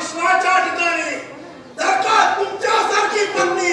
विश्वाच्या ठिकाणी जर का तुमच्यासारखी पत्नी